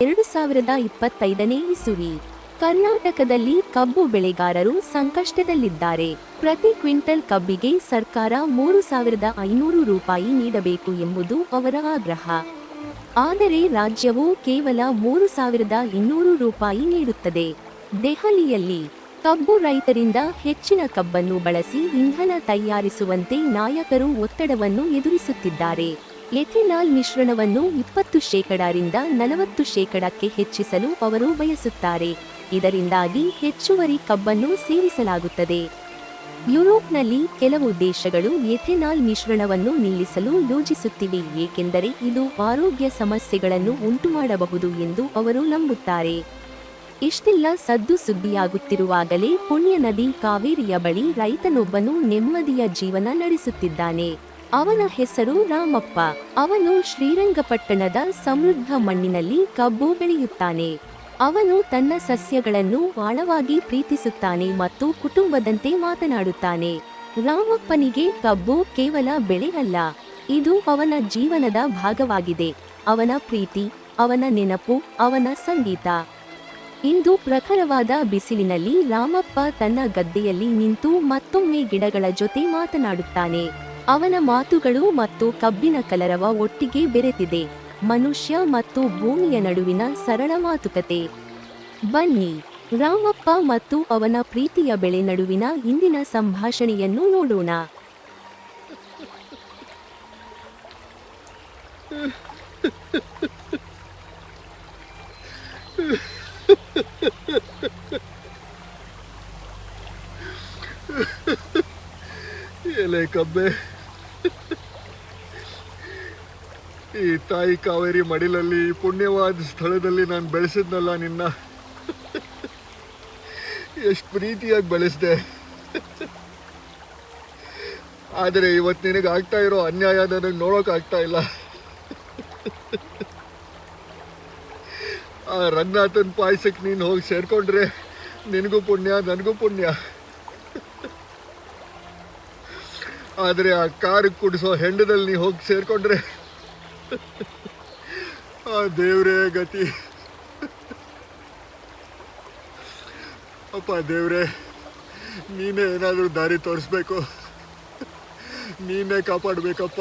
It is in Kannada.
ಎರಡು ಸಾವಿರದ ಇಪ್ಪತ್ತೈದನೇ ಇಸುವಿ, ಕರ್ನಾಟಕದಲ್ಲಿ ಕಬ್ಬು ಬೆಳೆಗಾರರು ಸಂಕಷ್ಟದಲ್ಲಿದ್ದಾರೆ. ಪ್ರತಿ ಕ್ವಿಂಟಲ್ ಕಬ್ಬಿಗೆ ಸರ್ಕಾರ ಮೂರು ಸಾವಿರದ ಐನೂರು ರೂಪಾಯಿ ನೀಡಬೇಕು ಎಂಬುದು ಅವರ ಆಗ್ರಹ. ಆದರೆ ರಾಜ್ಯವು ಕೇವಲ ಮೂರು ಸಾವಿರದ ಇನ್ನೂರು ರೂಪಾಯಿ ನೀಡುತ್ತದೆ. ದೆಹಲಿಯಲ್ಲಿ ಕಬ್ಬು ರೈತರಿಂದ ಹೆಚ್ಚಿನ ಕಬ್ಬನ್ನು ಬಳಸಿ ಇಂಧನ ತಯಾರಿಸುವಂತೆ ನಾಯಕರು ಒತ್ತಡವನ್ನು ಎದುರಿಸುತ್ತಿದ್ದಾರೆ. ಎಥೆನಾಲ್ ಮಿಶ್ರಣವನ್ನು ಇಪ್ಪತ್ತು ಶೇಕಡಾರಿಂದ ನಲವತ್ತು ಶೇಕಡಕ್ಕೆ ಹೆಚ್ಚಿಸಲು ಅವರು ಬಯಸುತ್ತಾರೆ. ಇದರಿಂದಾಗಿ ಹೆಚ್ಚುವರಿ ಕಬ್ಬನ್ನು ಸೇರಿಸಲಾಗುತ್ತದೆ. ಯುರೋಪ್ನಲ್ಲಿ ಕೆಲವು ದೇಶಗಳು ಎಥೆನಾಲ್ ಮಿಶ್ರಣವನ್ನು ನಿಲ್ಲಿಸಲು ಯೋಜಿಸುತ್ತಿವೆ, ಏಕೆಂದರೆ ಇದು ಆರೋಗ್ಯ ಸಮಸ್ಯೆಗಳನ್ನು ಉಂಟುಮಾಡಬಹುದು ಎಂದು ಅವರು ನಂಬುತ್ತಾರೆ. ಇಷ್ಟೆಲ್ಲ ಸದ್ದು ಸುದ್ದಿಯಾಗುತ್ತಿರುವಾಗಲೇ ಪುಣ್ಯ ನದಿ ಕಾವೇರಿಯ ಬಳಿ ರೈತನೊಬ್ಬನು ನೆಮ್ಮದಿಯ ಜೀವನ ನಡೆಸುತ್ತಿದ್ದಾನೆ. ಅವನ ಹೆಸರು ರಾಮಪ್ಪ. ಅವನು ಶ್ರೀರಂಗಪಟ್ಟಣದ ಸಮೃದ್ಧ ಮಣ್ಣಿನಲ್ಲಿ ಕಬ್ಬು ಬೆಳೆಯುತ್ತಾನೆ. ಅವನು ತನ್ನ ಸಸ್ಯಗಳನ್ನು ಆಳವಾಗಿ ಪ್ರೀತಿಸುತ್ತಾನೆ ಮತ್ತು ಕುಟುಂಬದಂತೆ ಮಾತನಾಡುತ್ತಾನೆ. ರಾಮಪ್ಪನಿಗೆ ಕಬ್ಬು ಕೇವಲ ಬೆಳೆ ಅಲ್ಲ ಇದು ಅವನ ಜೀವನದ ಭಾಗವಾಗಿದೆ. ಅವನ ಪ್ರೀತಿ, ಅವನ ನೆನಪು, ಅವನ ಸಂಗೀತ. ಇಂದು ಪ್ರಖರವಾದ ಬಿಸಿಲಿನಲ್ಲಿ ರಾಮಪ್ಪ ತನ್ನ ಗದ್ದೆಯಲ್ಲಿ ನಿಂತು ಮತ್ತೊಮ್ಮೆ ಗಿಡಗಳ ಜೊತೆ ಮಾತನಾಡುತ್ತಾನೆ. ಅವನ ಮಾತುಗಳು ಮತ್ತು ಕಬ್ಬಿನ ಕಲರವ ಒಟ್ಟಿಗೆ ಬೆರೆತಿದೆ. ಮನುಷ್ಯ ಮತ್ತು ಭೂಮಿಯ ನಡುವಿನ ಸರಳ ಮಾತುಕತೆ. ಬನ್ನಿ, ರಾಮಪ್ಪ ಮತ್ತು ಅವನ ಪ್ರೀತಿಯ ಬೆಳೆ ನಡುವಿನ ಇಂದಿನ ಸಂಭಾಷಣೆಯನ್ನು ನೋಡೋಣ. ಎಲೆ ಕಬ್ಬೆ. ಈ ತಾಯಿ ಕಾವೇರಿ ಮಡಿಲಲ್ಲಿ ಪುಣ್ಯವಾದ ಸ್ಥಳದಲ್ಲಿ ನಾನು ಬೆಳೆಸಿದ್ನಲ್ಲ ನಿನ್ನ. ಎಷ್ಟು ಪ್ರೀತಿಯಾಗಿ ಬೆಳೆಸಿದೆ. ಆದರೆ ಇವತ್ತು ನಿನಗೆ ಆಗ್ತಾ ಇರೋ ಅನ್ಯಾಯ ನನಗೆ ನೋಡೋಕೆ ಆಗ್ತಾ ಇಲ್ಲ. ಆ ರಂಗನಾಥನ್ ಪಾಯಸಕ್ಕೆ ನೀನು ಹೋಗಿ ಸೇರಿಕೊಂಡ್ರೆ ನಿನಗೂ ಪುಣ್ಯ, ನನಗೂ ಪುಣ್ಯ. ಆದರೆ ಆ ಕಾರ್ ಕುಡಿಸೋ ಹೆಂಡದಲ್ಲಿ ನೀವು ಹೋಗಿ ಸೇರ್ಕೊಂಡ್ರೆ ಆ ದೇವರೇ ಗತಿ. ಅಪ್ಪ ದೇವ್ರೆ, ನೀನೇ ಏನಾದರೂ ದಾರಿ ತೋರಿಸ್ಬೇಕು. ನೀನೇ ಕಾಪಾಡಬೇಕಪ್ಪ.